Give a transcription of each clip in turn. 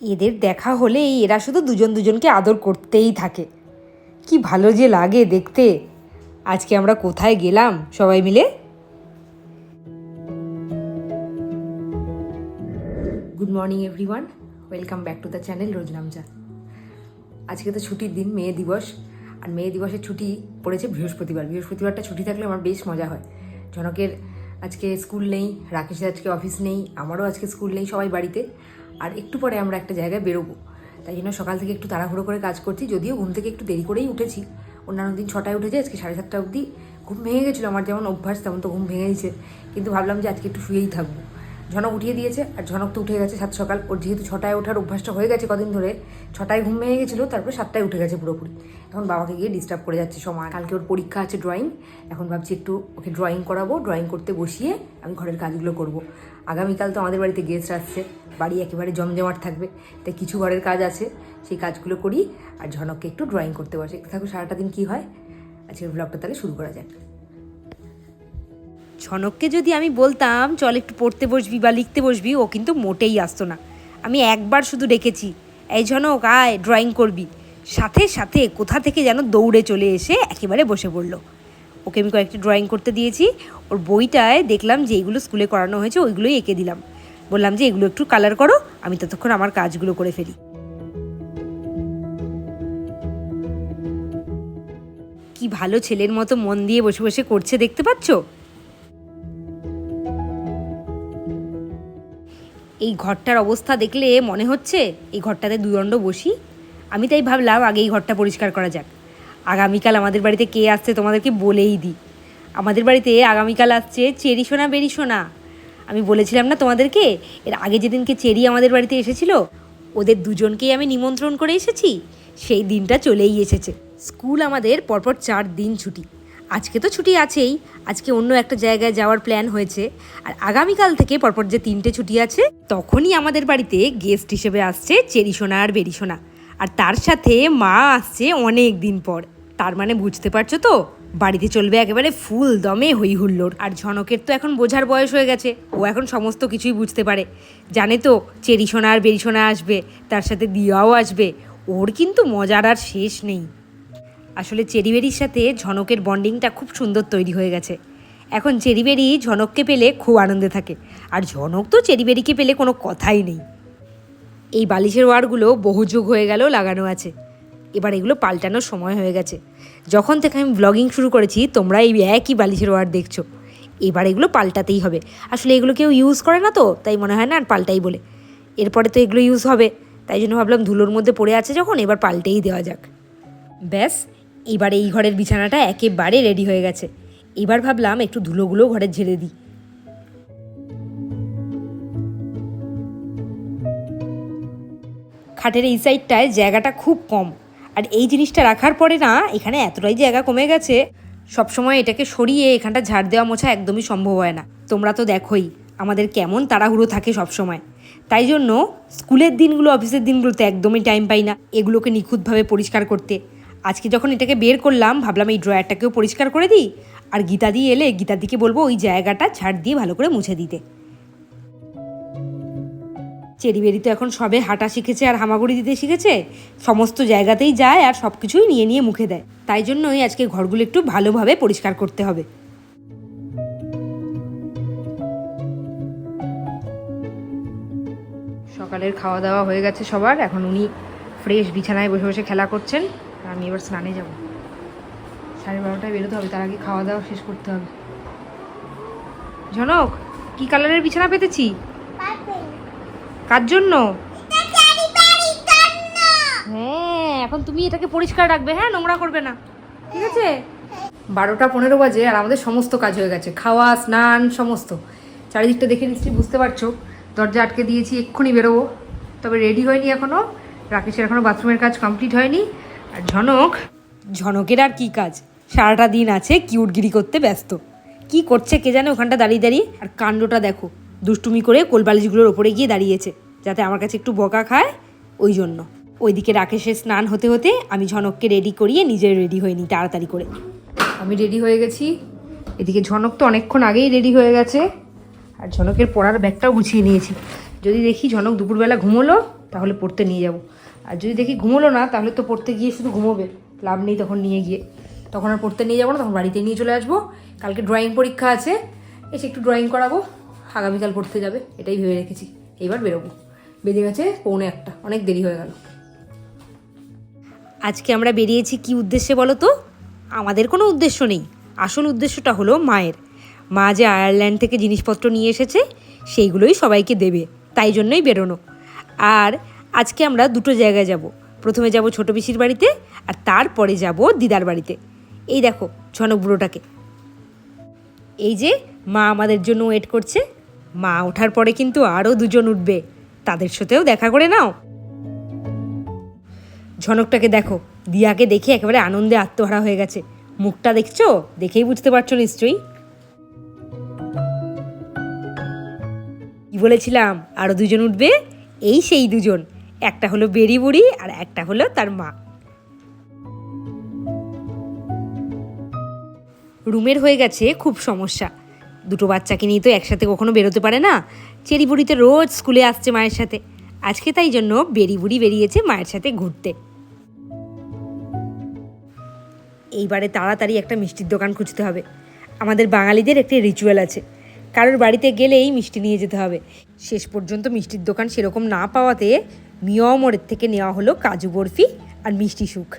এদের দেখা হলেই এরা শুধু দুজন দুজনকে আদর করতেই থাকে। কি ভালো যে লাগে দেখতে। আজকে আমরা কোথায় গেলাম সবাই মিলে? Good morning everyone welcome back to the channel Roznamja আজকে তো ছুটির দিন, মে দিবস। আর মে দিবসের ছুটি পড়েছে বৃহস্পতিবার। বৃহস্পতিবারটা ছুটি থাকলে আমার বেশ মজা হয়। জনকের আজকে স্কুল নেই, রাকেশের আজকে অফিস নেই, আমারও আজকে স্কুল নেই, সবাই বাড়িতে। আর একটু পরে আমরা একটা জায়গায় বেরোবো। তাই জন্য সকাল থেকে একটু তাড়াহুড়ো করে কাজ করছি, যদিও ঘুম থেকে একটু দেরি করেই উঠেছি। অন্যান্য দিন ছটায় উঠেছে, আজকে সাড়ে সাতটা অবধি। ঘুম ভেঙে গেছিল, আমার যেমন অভ্যাস তেমন তো ঘুম ভেঙে গেছে কিন্তু ভাবলাম যে আজকে একটু শুয়েই থাকব। ঝনক উঠিয়ে দিয়েছে আর ঝনক তো উঠে গেছে সাত সকাল। ওর যেহেতু ছটায় ওঠার অভ্যাসটা হয়ে গেছে কদিন ধরে, ছটায় ঘুম ভেঙে গেছিল, তারপরে সাতটায় উঠে গেছে পুরোপুরি। এখন বাবাকে গিয়ে ডিস্টার্ব করে যাচ্ছে সময়। কালকে ওর পরীক্ষা আছে ড্রয়িং এখন ভাবছি একটু ওকে ড্রয়িং করাবো ড্রয়িং করতে বসিয়ে আমি ঘরের কাজগুলো করব। আগামীকাল তো আমাদের বাড়িতে গেস্ট আসছে, বাড়ি একেবারে জমজমাট থাকবে, তাই কিছু ঘরের কাজ আছে, সেই কাজগুলো করি আর ঝনককে একটু ড্রয়িং করতে বসে। থাকো, সারাটা দিন কী হয়? আজকের ব্লগটা তাহলে শুরু করা যাক। ছনককে যদি আমি বলতাম, চল একটু পড়তে বসবি বা লিখতে বসবি ও কিন্তু মোটেই আসতো না। আমি একবার শুধু ডেকেছি, এই ঝনক, আয় ড্রয়িং করবি। সাথে সাথে কোথা থেকে যেন দৌড়ে চলে এসে একেবারে বসে পড়ল। ওকে আমি কয়েকটি ড্রয়িং করতে দিয়েছি। ওর বইটায় দেখলাম যে এইগুলো স্কুলে করানো হয়েছে, ওইগুলোই এঁকে দিলাম। বললাম যে, এগুলো একটু কালার করো, আমি ততক্ষণ আমার কাজগুলো করে ফেলি। কি ভালো ছেলের মতো মন দিয়ে বসে বসে করছে, দেখতে পাচ্ছ? এই ঘরটার অবস্থা দেখলে মনে হচ্ছে এই ঘরটাতে দুদণ্ড বসি। আমি তাই ভাবলাম আগে এই ঘরটা পরিষ্কার করা যাক। আগামীকাল আমাদের বাড়িতে কে আসছে তোমাদেরকে বলেই দিই। আমাদের বাড়িতে আগামীকাল আসছে চেরি সোনা, বেরি সোনা। আমি বলেছিলাম না তোমাদেরকে, এর আগে যেদিনকে চেরি আমাদের বাড়িতে এসেছিল, ওদের দুজনকেই আমি নিমন্ত্রণ করে এসেছি, সেই দিনটা চলেই এসেছে। স্কুল আমাদের পরপর চার দিন ছুটি। আজকে তো ছুটি আছেই। আজকে অন্য একটা জায়গায় যাওয়ার প্ল্যান হয়েছে। আর আগামীকাল থেকে পরপর যে তিনটে ছুটি আছে, তখনই আমাদের বাড়িতে গেস্ট হিসেবে আসছে চেরিসোনা আর বেরিসোনা আর তার সাথে মা আসছে অনেক দিন পর। তার মানে বুঝতে পারছ তো? বাড়িতে চলবে একেবারে ফুল দমে হই হুল্লোড়। আর ঝনকের তো এখন বোঝার বয়স হয়ে গেছে। ও এখন সমস্ত কিছুই বুঝতে পারে। জানে তো চেরিসোনা আর বেরিসোনা আসবে, তার সাথে দিয়াও আসবে। ওর কিন্তু মজার আর শেষ নেই। আসলে চেরিবেরির সাথে ঝনকের বন্ডিংটা খুব সুন্দর তৈরি হয়ে গেছে। এখন চেরিবেরি ঝনককে পেলে খুব আনন্দে থাকে। আর ঝনক তো চেরিবেরিকে পেলে কোনো কথাই নেই। এই বালিশের ওয়ারগুলো বহু যুগ হয়ে গেল লাগানো আছে। এবার এগুলো পাল্টানোর সময় হয়ে গেছে। যখন থেকে আমি ব্লগিং শুরু করেছি, তোমরা এই একই বালিশের ওয়ার দেখছ। এবার এগুলো পাল্টাতেই হবে। আসলে এগুলো কেউ ইউজ করে না তো, তাই মনে হয় না আর পাল্টাই বলে। এরপরে তো এগুলো ইউজ হবে। তাই জন্য ভাবলাম ধুলোর মধ্যে পড়ে আছে যখন, এবার পাল্টেই দেওয়া যাক। ব্যাস এবার এই ঘরের বিছানাটা একেবারে রেডি হয়ে গেছে। এবার ভাবলাম একটু ধুলোগুলো ঘরে ঝেড়ে দিই। খাটের এই সাইডটায় জায়গাটা খুব কম। আর এই জিনিসটা রাখার পরে না, এখানে এতটাই জায়গা কমে গেছে, সবসময় এটাকে সরিয়ে এখানটা ঝাড় দেওয়া মোছা একদমই সম্ভব হয় না। তোমরা তো দেখোই, আমাদের কেমন তাড়াহুড়ো থাকে সবসময়। তাই জন্য স্কুলের দিনগুলো, অফিসের দিনগুলোতে একদমই টাইম পাই না, এগুলোকে নিখুঁতভাবে পরিষ্কার করতে। আজকে যখন এটাকে বের করলাম, ভাবলাম এই ড্রয়ারটাকেও পরিষ্কার করে দিই। আর গীতা দিয়ে এলে গীতার দিকে বলব ওই জায়গাটা ঝাড় দিয়ে ভালো করে মুছে দিতে। চেরিবেরি তো এখন সবে হাঁটা শিখেছে আর হামাগুড়ি দিতে শিখেছে। সমস্ত জায়গাতেই যায় আর সব কিছুই নিয়ে নিয়ে মুখে দেয়। তাই জন্যই আজকে ঘরগুলো একটু ভালোভাবে পরিষ্কার করতে হবে। সকালের খাওয়া দাওয়া হয়ে গেছে সবার। এখন উনি ফ্রেশ বিছানায় বসে বসে খেলা করছেন। আমি এবার স্নানে যাব। সাড়ে বারোটায় বেরোতে হবে, তার আগে খাওয়া দাওয়া শেষ করতে হবে। ঝনক, কি কালারের বিছানা পেতেছি? কার জন্য? হ্যাঁ এখন তুমি এটাকে পরিষ্কার রাখবে হ্যাঁ নোংরা করবে না। ঠিক আছে? বারোটা পনেরো বাজে আর আমাদের সমস্ত কাজ হয়ে গেছে। খাওয়া, স্নান, সমস্ত। চারিদিকটা দেখে নিশ্চয়ই বুঝতে পারছ। দরজা আটকে দিয়েছি, এক্ষুনি বেরোবো। তবে রেডি হয়নি এখনও রাকেশের এখনও বাথরুমের কাজ কমপ্লিট হয়নি। আর ঝনক? ঝনকের আর কি কাজ? সারাটা দিন আছে কিউটগিরি করতে ব্যস্ত। কি করছে কে জানে ওখানটা দাঁড়িয়ে দাঁড়িয়ে? আর কাণ্ডটা দেখো, দুষ্টুমি করে কোলবালিশগুলোর ওপরে গিয়ে দাঁড়িয়েছে, যাতে আমার কাছে একটু বকা খায় ওই জন্য। ওইদিকে রাকেশের স্নান হতে হতে আমি ঝনককে রেডি করিয়ে নিজে রেডি হয়ে নিই তাড়াতাড়ি করে। আমি রেডি হয়ে গেছি। এদিকে ঝনক তো অনেকক্ষণ আগেই রেডি হয়ে গেছে। আর ঝনকের পড়ার ব্যাগটাও গুছিয়ে নিয়েছি। যদি দেখি ঝনক দুপুরবেলা ঘুমোলো, তাহলে পড়তে নিয়ে যাব। আর যদি দেখি ঘুমোলো না, তাহলে তো পড়তে গিয়ে শুধু ঘুমোবে। লাভ নেই তখন নিয়ে গিয়ে। তখন আর পড়তে নিয়ে যাব না, তখন বাড়িতে নিয়ে চলে আসব। কালকে ড্রয়িং পরীক্ষা আছে, এসে একটু ড্রয়িং করাবো। আগামীকাল পড়তে যাবে, এটাই ভেবে রেখেছি। এইবার বেরোবো। বেরিয়ে গেছে পৌনে একটা, অনেক দেরি হয়ে গেল। আজকে আমরা বেরিয়েছি কি উদ্দেশ্যে বলো তো? আমাদের কোনো উদ্দেশ্য নেই। আসল উদ্দেশ্যটা হলো মায়ের। মা যে আয়ারল্যান্ড থেকে জিনিসপত্র নিয়ে এসেছে, সেইগুলোই সবাইকে দেবে। তাই জন্যই বেরোনো। আর আজকে আমরা দুটো জায়গায় যাব। প্রথমে যাব ছোট পিসির বাড়িতে আর তারপরে যাব দিদার বাড়িতে। এই দেখো ঝনক বুড়োটাকে। এই যে মা আমাদের জন্য ওয়েট করছে। মা ওঠার পরে কিন্তু আরও দুজন উঠবে। তাদের সাথেও দেখা করে নাও। ঝনকটাকে দেখো, দিয়াকে দেখে একেবারে আনন্দে আত্মহারা হয়ে গেছে। মুখটা দেখছ? দেখেই বুঝতে পারছ নিশ্চয়ই। কি বলেছিলাম? আরও দুজন উঠবে? এই সেই দুজন। একটা হলো বেরি বুড়ি আর একটা হলো তার মা। রুমের হয়ে গেছে খুব সমস্যা। দুটো বাচ্চাকে নিয়ে তো একসাথে কখনো বেরোতে পারে না। চেরি বুড়িতে রোজ স্কুলে আসছে মায়ের সাথে। আজকে তাই জন্য বেরি বুড়ি বেরিয়েছে মায়ের সাথে ঘুরতে। এইবারে তাড়াতাড়ি একটা মিষ্টির দোকান খুঁজতে হবে। আমাদের বাঙালিদের একটি রিচুয়াল আছে। কারোর বাড়িতে গেলেই মিষ্টি নিয়ে যেতে হবে। শেষ পর্যন্ত মিষ্টির দোকান সেরকম না পাওয়াতে মিয়া থেকে নেওয়া হলো কাজু বরফি আর মিষ্টি সুখ।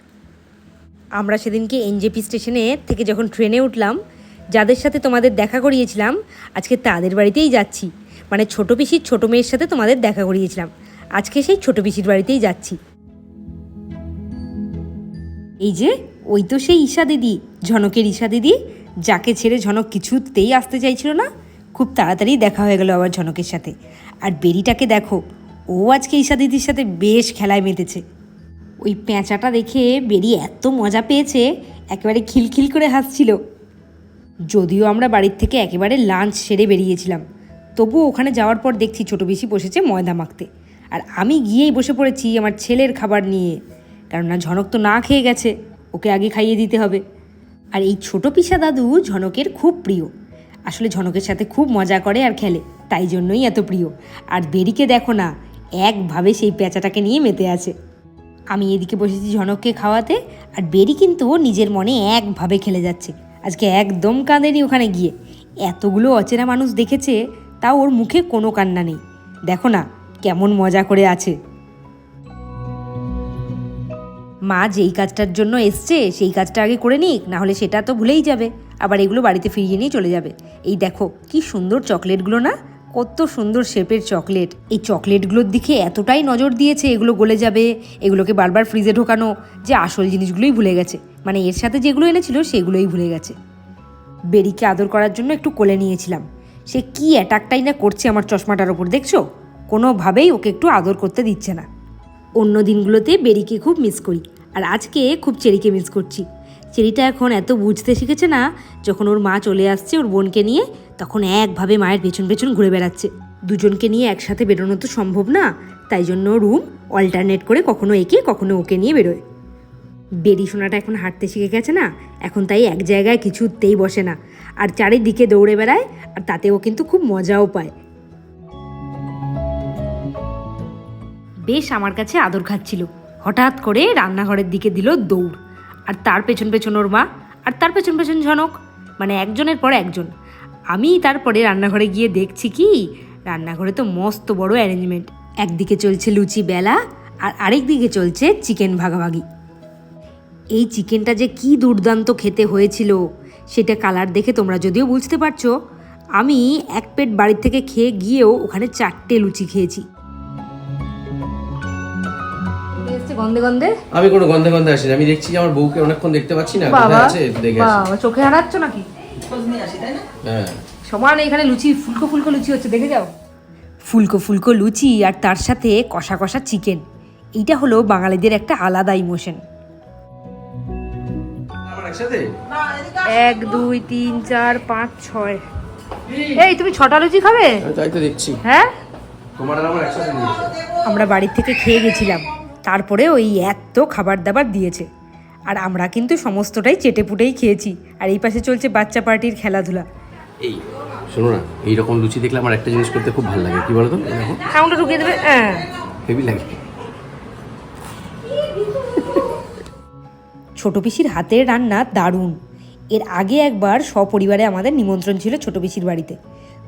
আমরা সেদিনকে এনজেপি স্টেশনে থেকে যখন ট্রেনে উঠলাম, যাদের সাথে তোমাদের দেখা করিয়েছিলাম, আজকে তাদের বাড়িতেই যাচ্ছি। মানে ছোটো পিসির ছোটো মেয়ের সাথে তোমাদের দেখা করিয়েছিলাম। আজকে সেই ছোটো পিসির বাড়িতেই যাচ্ছি। এই যে, ওই তো সেই ঈশা দিদি, ঝনকের ঈশা দিদি, যাকে ছেড়ে ঝনক কিছুতেই আসতে চাইছিল না। খুব তাড়াতাড়ি দেখা হয়ে গেল আবার ঝনকের সাথে। আর বেরিটাকে দেখো ও আজকে ঈশা দিদির সাথে বেশ খেলায় মেতেছে। ওই পেঁচাটা দেখে বেরি এত মজা পেয়েছে, একেবারে খিলখিল করে হাসছিল। যদিও আমরা বাড়ির থেকে একেবারে লাঞ্চ সেরে বেরিয়েছিলাম, তবুও ওখানে যাওয়ার পর দেখছি ছোটো বেশি বসেছে ময়দা মাখতে। আর আমি গিয়েই বসে পড়েছি আমার ছেলের খাবার নিয়ে, কেননা ঝনক তো না খেয়ে গেছে, ওকে আগে খাইয়ে দিতে হবে। আর এই ছোটো পিসা দাদু ঝনকের খুব প্রিয়। আসলে ঝনকের সাথে খুব মজা করে আর খেলে, তাই জন্যই এত প্রিয়। আর বেরিকে দেখো না একভাবে সেই পেঁচাটাকে নিয়ে মেতে আছে। আমি এদিকে বসেছি ঝনককে খাওয়াতে, আর বেরি কিন্তু নিজের মনে একভাবে খেলে যাচ্ছে। আজকে একদম কাঁদেনি ওখানে গিয়ে। এতগুলো অচেনা মানুষ দেখেছে, তাও ওর মুখে কোনো কান্না নেই। দেখো না, কেমন মজা করে আছে। মা যেই কাজটার জন্য এসছে, সেই কাজটা আগে করে নিক, না হলে সেটা তো ভুলেই যাবে। আবার এগুলো বাড়িতে ফিরিয়ে নিয়ে চলে যাবে। এই দেখো, কি সুন্দর চকলেটগুলো না? কত সুন্দর শেপের চকলেট। এই চকলেটগুলোর দিকে এতটাই নজর দিয়েছে, এগুলো গলে যাবে, এগুলোকে বারবার ফ্রিজে ঢোকানো, যে আসল জিনিসগুলোই ভুলে গেছে। মানে এর সাথে যেগুলো এনেছিল, সেগুলোই ভুলে গেছে। বেরিকে আদর করার জন্য একটু কোলে নিয়েছিলাম। সে কি অ্যাটাকটাই না করছে আমার চশমাটার ওপর, দেখছ? কোনোভাবেই ওকে একটু আদর করতে দিচ্ছে না। অন্য দিনগুলোতে বেরিকে খুব মিস করি, আর আজকে খুব চেরিকে মিস করছি। চেরিটা এখন এত বুঝতে শিখেছে না, যখন ওর মা চলে আসছে ওর বোনকে নিয়ে তখন একভাবে মায়ের পেছন পেছন ঘুরে বেড়াচ্ছে। দুজনকে নিয়ে একসাথে বেরোনো তো সম্ভব না, তাই জন্য রুম অল্টারনেট করে কখনো একে, কখনো ওকে নিয়ে বেরোয়। বেরি সোনাটা এখন হাঁটতে শিখে গেছে না, এখন তাই এক জায়গায় কিছুতেই বসে না। আর চারিদিকে দৌড়ে বেড়ায়, আর তাতেও কিন্তু খুব মজাও পায়। বেশ আমার কাছে আদর খাচ্ছিল। হঠাৎ করে রান্নাঘরের দিকে দিল দৌড়। আর তার পেছন পেছন ওর মা, আর তার পেছন পেছন ঝনক। মানে একজনের পর একজন। আমি তারপরে রান্নাঘরে গিয়ে দেখছি কি? রান্নাঘরে তো মস্ত বড় অ্যারেঞ্জমেন্ট একদিকে চলছে লুচি বেলা আর আরেক দিকে চলছে চিকেন ভাগাভাগি। এই চিকেনটা যে কি দুর্দান্ত খেতে হয়েছিল সেটা কালার দেখে তোমরা যদিও বুঝতে পারছ আমি এক পেট বাড়ির থেকে খেয়ে গিয়েও ওখানে চারটে লুচি খেয়েছি। গন্ধে গন্ধে? আমি কোনো গন্ধে গন্ধে আসিনি। আমি দেখছি যে আমার বউকে অনেকক্ষণ দেখতে পাচ্ছি না। কোথায় আছে? দেখে বাবা চোখে হারাচ্ছ নাকি? হ্যাঁ। সমান এখানে লুচি ফুলকো ফুলকো লুচি হচ্ছে দেখে যাও। ফুলকো ফুলকো লুচি আর তার সাথে কষা কষা চিকেন। এইটা হলো বাঙালিদের একটা আলাদা ইমোশন এক দুই তিন চার পাঁচ ছয়। এই তুমি ছটা লুচি খাবে? তাই তো দেখছি। হ্যাঁ? তোমার আমার একসাথে আমরা বাড়ির থেকে খেয়ে গেছিলাম। তারপরে ওই এত খাবার দাবার দিয়েছে। আর আমরা কিন্তু সমস্তটাই চেটে পুটেই খেয়েছি। আর এই পাশে চলছে বাচ্চা পার্টির খেলাধুলা। এই শোনো না এইরকম লুচি দেখলে আমার একটা জিনিস করতে খুব ভালো লাগে। কি বলো তো সাউন্ডটা ঢুকিয়ে দেবে? হ্যাঁ। হেভি লাগে। ছোট পিসির হাতের রান্না দারুণ। এর আগে একবার সপরিবারে আমাদের নিমন্ত্রণ ছিল ছোট পিসির বাড়িতে।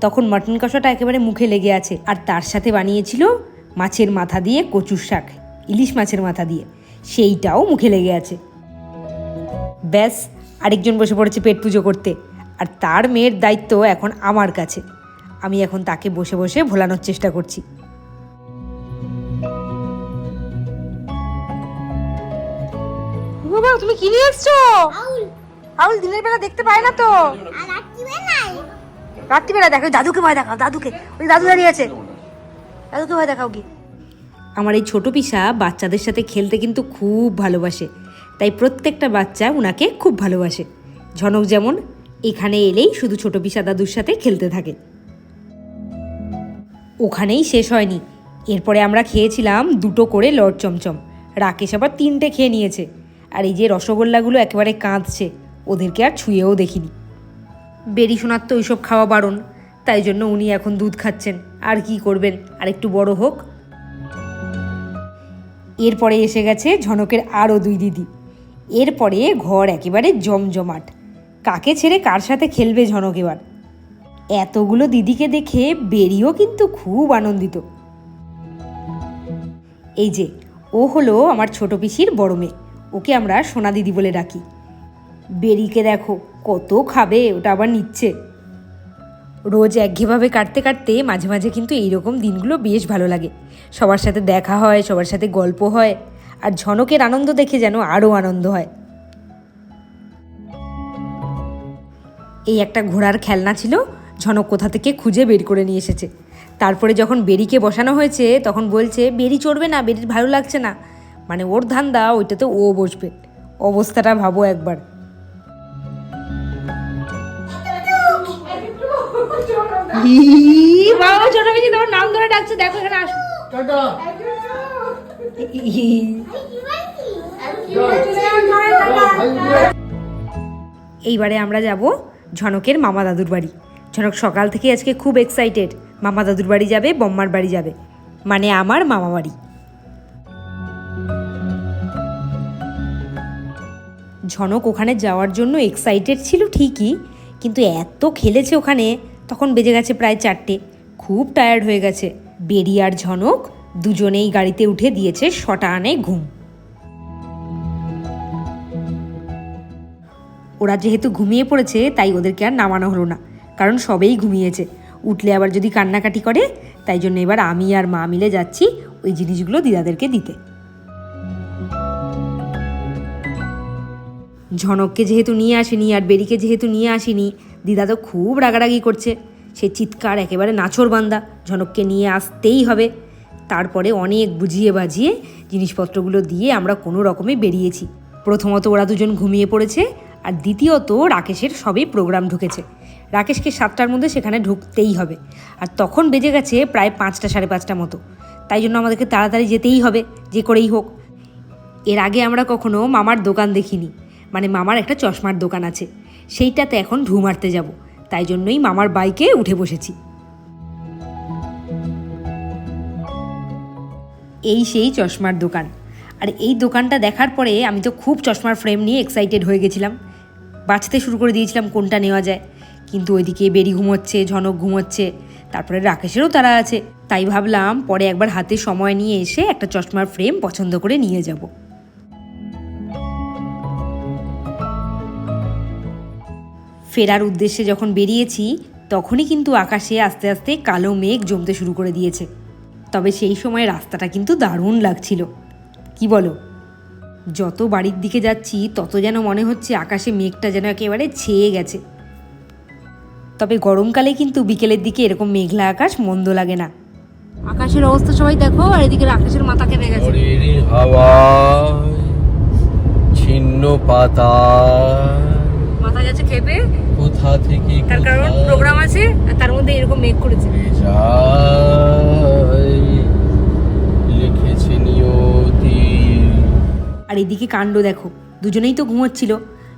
তখন মাটন কষাটা একেবারে মুখে লেগে আছে। আর তার সাথে বানিয়েছিল মাছের মাথা দিয়ে কচুর শাক ইলিশ মাছের মাথা দিয়ে। সেইটাও মুখে লেগে আছে। ব্যাস আরেকজন বসে পড়েছে পেট পুজো করতে। আর তার মেয়ের দায়িত্ব এখন আমার কাছে। আমি এখন তাকে বসে বসে ভোলানোর চেষ্টা করছি। বাবা তুমি কি নিয়ে এসছো? আউল। দিনের বেলা দেখতে পায় না তো। রাত্রিবেলা দেখো দাদুকে ভয় দেখাও দাদুকে। ওই দাদু দাঁড়িয়ে আছে। দাদুকে ভয় দেখাও কি আমার এই ছোট পিসা বাচ্চাদের সাথে খেলতে কিন্তু খুব ভালোবাসে। তাই প্রত্যেকটা বাচ্চা ওনাকে খুব ভালোবাসে। ঝনক যেমন এখানে এলেই শুধু ছোট পিসা দাদুর সাথে খেলতে থাকে। ওখানেই শেষ হয়নি। এরপরে আমরা খেয়েছিলাম দুটো করে লট চমচম। রাকেশ আবার তিনটে খেয়ে নিয়েছে। আর এই যে রসগোল্লাগুলো একেবারে কাঁদছে, ওদেরকে আর ছুঁয়েও দেখিনি। বেরি সোনার তো ওইসব খাওয়া বারণ। তাই জন্য উনি এখন দুধ খাচ্ছেন। আর কি করবেন? আর একটু বড় হোক। এরপরে এসে গেছে ঝনকের আরও দুই দিদি। এরপরে ঘর একেবারে জমজমাট। কাকে ছেড়ে কার সাথে খেলবে ঝনক এবার? এতগুলো দিদিকে দেখে বেরিও কিন্তু খুব আনন্দিত। এই যে, ও হলো আমার ছোট পিসির বড় মেয়ে। ওকে আমরা সোনা দিদি বলে ডাকি। বেরিকে দেখো, কত খাবে, ওটা আবার নিচ্ছে। রোজ একঘেভাবে কাটতে কাটতে মাঝে মাঝে কিন্তু এইরকম দিনগুলো বেশ ভালো লাগে। সবার সাথে দেখা হয়, সবার সাথে গল্প হয়। আর ঝনকের আনন্দ দেখে যেন আরও আনন্দ হয়। এই একটা ঘোড়ার খেলনা ছিল ঝনক কোথা থেকে খুঁজে বের করে নিয়ে এসেছে। তারপরে যখন বেরিকে বসানো হয়েছে তখন বলছে বেরি চড়বে না বেরির ভালো লাগছে না। মানে ওর ধান্দা ওইটাতে ও বসবে। অবস্থাটা ভাবো একবার। বাবা ছোট তোমার নাম ধরে ডাকছে দেখো এখানে আসো। এইবারে আমরা যাব ঝনকের মামা দাদুর বাড়ি। ঝনক সকাল থেকে আজকে খুব এক্সাইটেড মামা দাদুর বাড়ি যাবে, বম্মার বাড়ি যাবে। মানে আমার মামা বাড়ি। ঝনক ওখানে যাওয়ার জন্য এক্সাইটেড ছিল ঠিকই, কিন্তু এত খেলেছে ওখানে, তখন বেজে গেছে প্রায় চারটে। খুব টায়ার্ড হয়ে গেছে। বেরি আর ঝনক দুজনেই গাড়িতে উঠে দিয়েছে শটা আনে ঘুম। ওরা যেহেতু ঘুমিয়ে পড়েছে, তাই ওদেরকে আর নামানো হলো না, কারণ সবেই ঘুমিয়েছে। উঠলে আবার যদি কান্নাকাটি করে, তাই জন্য এবার আমি আর মা মিলে যাচ্ছি ওই জিনিসগুলো দিদাদেরকে দিতে। ঝনককে যেহেতু নিয়ে আসিনি আর বেরিকে যেহেতু নিয়ে আসিনি, দিদা তো খুব রাগারাগি করছে। সে চিৎকার একেবারে নাছর বান্দা ঝনককে নিয়ে আসতেই হবে। তারপরে অনেক বুঝিয়ে বাজিয়ে জিনিসপত্রগুলো দিয়ে আমরা কোনো রকমে বেরিয়েছি। প্রথমত ওরা দুজন ঘুমিয়ে পড়েছে আর দ্বিতীয়ত রাকেশের সবে প্রোগ্রাম ঢুকেছে। রাকেশকে সাতটার মধ্যে সেখানে ঢুকতেই হবে। আর তখন বেজে গেছে প্রায় পাঁচটা, সাড়ে পাঁচটা মতো। তাই জন্য আমাদেরকে তাড়াতাড়ি যেতেই হবে, যে করেই হোক। এর আগে আমরা কখনো মামার দোকান দেখিনি। মানে মামার একটা চশমার দোকান আছে। সেইটাতে এখন ঢু মারতে যাব। তাই জন্যই মামার বাইকে উঠে বসেছি। এই সেই চশমার দোকান। আর এই দোকানটা দেখার পরে আমি তো খুব চশমার ফ্রেম নিয়ে এক্সাইটেড হয়ে গেছিলাম। বাঁচতে শুরু করে দিয়েছিলাম কোনটা নেওয়া যায়। কিন্তু ওইদিকে বেরি ঘুমোচ্ছে, ঝনক ঘুমোচ্ছে, তারপরে রাকেশেরও তারা আছে। তাই ভাবলাম পরে একবার হাতে সময় নিয়ে এসে একটা চশমার ফ্রেম পছন্দ করে নিয়ে যাব। ফেরার উদ্দেশ্যে যখন বেরিয়েছি, তখনই কিন্তু আকাশে আস্তে আস্তে কালো মেঘ জমতে শুরু করে দিয়েছে। তবে সেই সময় রাস্তাটা কিন্তু দারুণ লাগছিল। কি বলো? যত বাড়ির দিকে যাচ্ছি তত যেন মনে হচ্ছে আকাশে মেঘটা যেন একেবারে ছেয়ে গেছে। তবে গরমকালে কিন্তু বিকেলের দিকে এরকম মেঘলা আকাশ মন্দ লাগে না। আকাশের অবস্থা সবাই দেখো আর এদিকে আকাশের মাথা কেঁপে গেছে। হাওয়ায় ছিন্ন পাতা মাথা গেছে খেপে। কোথা থেকে তার কারণ প্রোগ্রাম আছে আর তার মধ্যে এরকম মেঘ করেছে। আর এদিকে কাণ্ড দেখো দুজনেই তো ঘুমোচ্ছিল।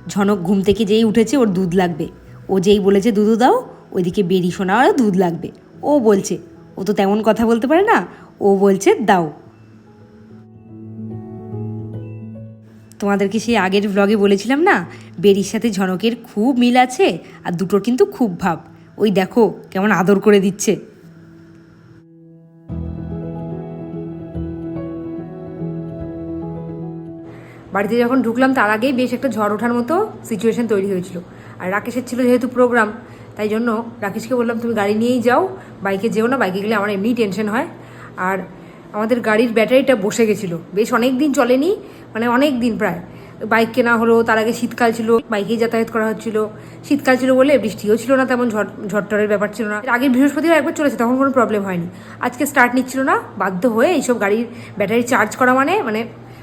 ঝনক ঘুম থেকে যেই উঠেছে ওর দুধ লাগবে। ও যেই বলেছে দুধ দাও ওইদিকে বেরি শোনা আর দুধ লাগবে। ও বলছে ও তো তেমন কথা বলতে পারে না ও বলছে দাও। তোমাদেরকে সেই আগের ব্লগে বলেছিলাম না বেরির সাথে ঝনকের খুব মিল আছে আর দুটোর কিন্তু খুব ভাব। ওই দেখো কেমন আদর করে দিচ্ছে। বাড়িতে যখন ঢুকলাম তার আগেই বেশ একটা ঝড় ওঠার মতো সিচুয়েশন তৈরি হয়েছিল। আর রাকেশের ছিল যেহেতু প্রোগ্রাম তাই জন্য রাকেশকে বললাম, তুমি গাড়ি নিয়েই যাও, বাইকে যেও না, বাইকে গেলে আমার এমনিই টেনশন হয়। আর আমাদের গাড়ির ব্যাটারিটা বসে গেছিল। বেশ অনেক দিন চলেনি মানে অনেক দিন প্রায়। বাইক কেনা হলো, তার আগে শীতকাল ছিল, বাইকেই যাতায়াত করা হচ্ছিল। শীতকাল ছিল বলে বৃষ্টিও ছিল না, তেমন ঝড় ঝড়টরের ব্যাপার ছিল না। আগে বৃহস্পতিবার একবার চলেছে, তখন কোনো প্রবলেম হয়নি। আজকে স্টার্ট নিচ্ছিল না, বাধ্য হয়ে এইসব গাড়ির ব্যাটারি চার্জ করা মানে মানে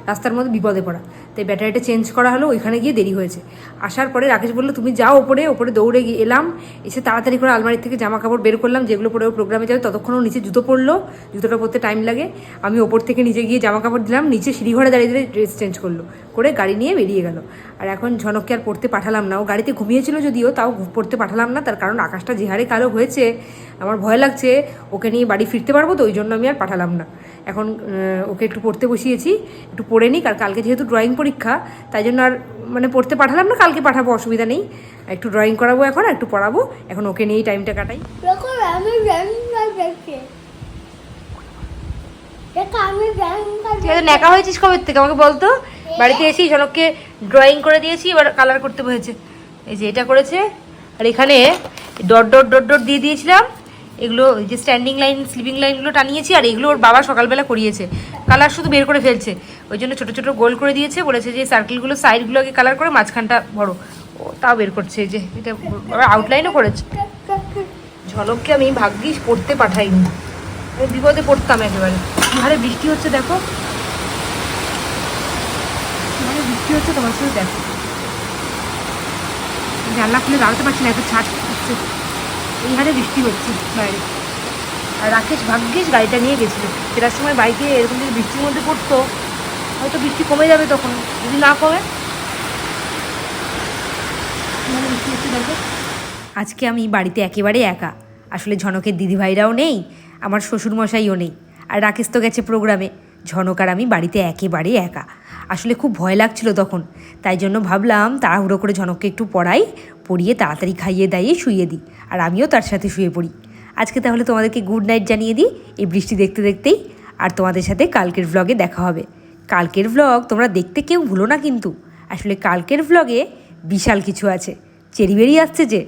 রাস্তার মধ্যে বিপদে পড়া। তাই ব্যাটারিটা চেঞ্জ করা হলো, ওইখানে গিয়ে দেরি হয়েছে। আসার পরে রাকেশ বলল, তুমি যাও ওপরে ওপরে দৌড়ে গিয়ে এলাম। এসে তাড়াতাড়ি করে আলমারি থেকে জামা কাপড় বের করলাম, যেগুলো পরে ও প্রোগ্রামে যাবে। ততক্ষণও নিচে জুতো পরলো, জুতোটা পরতে টাইম লাগে। আমি ওপর থেকে নিচে গিয়ে জামা কাপড় দিলাম, নিচে সিঁড়ি ঘরে দাঁড়িয়ে দাঁড়িয়ে ড্রেস চেঞ্জ করল, করে গাড়ি নিয়ে বেরিয়ে গেল। আর এখন ঝনককে আর পড়তে পাঠালাম না। ও গাড়িতে ঘুমিয়েছিল যদিও, তাও পড়তে পাঠালাম না। তার কারণ আকাশটা যে হারে কালো হয়েছে, আমার ভয় লাগছে, ওকে নিয়ে বাড়ি ফিরতে পারব তো? ওই জন্য আমি আর পাঠালাম না। এখন ওকে একটু পড়তে বসিয়েছি একটু পড়ে নিক আর কালকে যেহেতু ড্রয়িং পরীক্ষা তাই জন্য আর মানে পড়তে পাঠালাম না কালকে পাঠাবো অসুবিধা নেই। একটু ড্রয়িং করাবো এখন আর একটু পড়াবো এখন ওকে নিয়েই টাইমটা কাটাই। ন্যাকা হয়েছিস কবে থেকে আমাকে বলতো? বাড়িতে এসেই জনককে ড্রয়িং করে দিয়েছি এবার কালার করতে হয়েছে। এই যে এটা করেছে আর এখানে ডট ডট ডট ডট দিয়ে দিয়েছিলাম। এগুলো যে স্ট্যান্ডিং লাইন স্লিপিং লাইনগুলো টানিয়েছি আর এগুলো ওর বাবা সকালবেলা করিয়েছে। কালার শুধু বের করে ফেলছে। ওই জন্য ছোটো ছোটো গোল করে দিয়েছে, বলেছে যে সার্কেলগুলো সাইডগুলো আগে কালার করে, মাঝখানটা বড় ও তাও বের করছে যে এটা আউটলাইনও করেছে। ঝলককে আমি ভাগ্যিস পড়তে পাঠাইনি। আমি বিপদে পড়তাম একেবারে। আরে বৃষ্টি হচ্ছে, দেখো। বৃষ্টি হচ্ছে, তোমার সাথে দেখো। জানলা খুলে দাঁড়াতে পারছি না, এত হচ্ছে এই হারে বৃষ্টি হচ্ছে বাইরে। আর রাকেশ ভাগ্যিস গাড়িটা নিয়ে গেছিল। ফেরার সময় বাইকে এরকম যদি বৃষ্টির মধ্যে পড়তো, হয়তো বৃষ্টি কমে যাবে তখন। যদি না কমে বৃষ্টি হচ্ছে আজকে আমি বাড়িতে একেবারে একা। আসলে ঝনকের দিদিভাইরাও নেই, আমার শ্বশুরমশাইও নেই। আর রাকেশ তো গেছে প্রোগ্রামে। ঝনক আর আমি বাড়িতে একেবারে একা। আসলে খুব ভয় লাগছিল তখন। তাই জন্য ভাবলাম তাড়াহুড়ো করে ঝনককে একটু পড়াই, পড়িয়ে তাড়াতাড়ি খাইয়ে দাইয়ে শুয়ে দিই, আর আমিও তার সাথে শুয়ে পড়ি। আজকে তাহলে তোমাদেরকে গুড নাইট জানিয়ে দিই এই বৃষ্টি দেখতে দেখতেই, আর তোমাদের সাথে কালকের ভ্লগে দেখা হবে। কালকের ভ্লগ তোমরা দেখতে কেউ ভুলো না কিন্তু, আসলে কালকের ভ্লগে বিশাল কিছু আছে। চেরি বেরিয়ে আসছে যে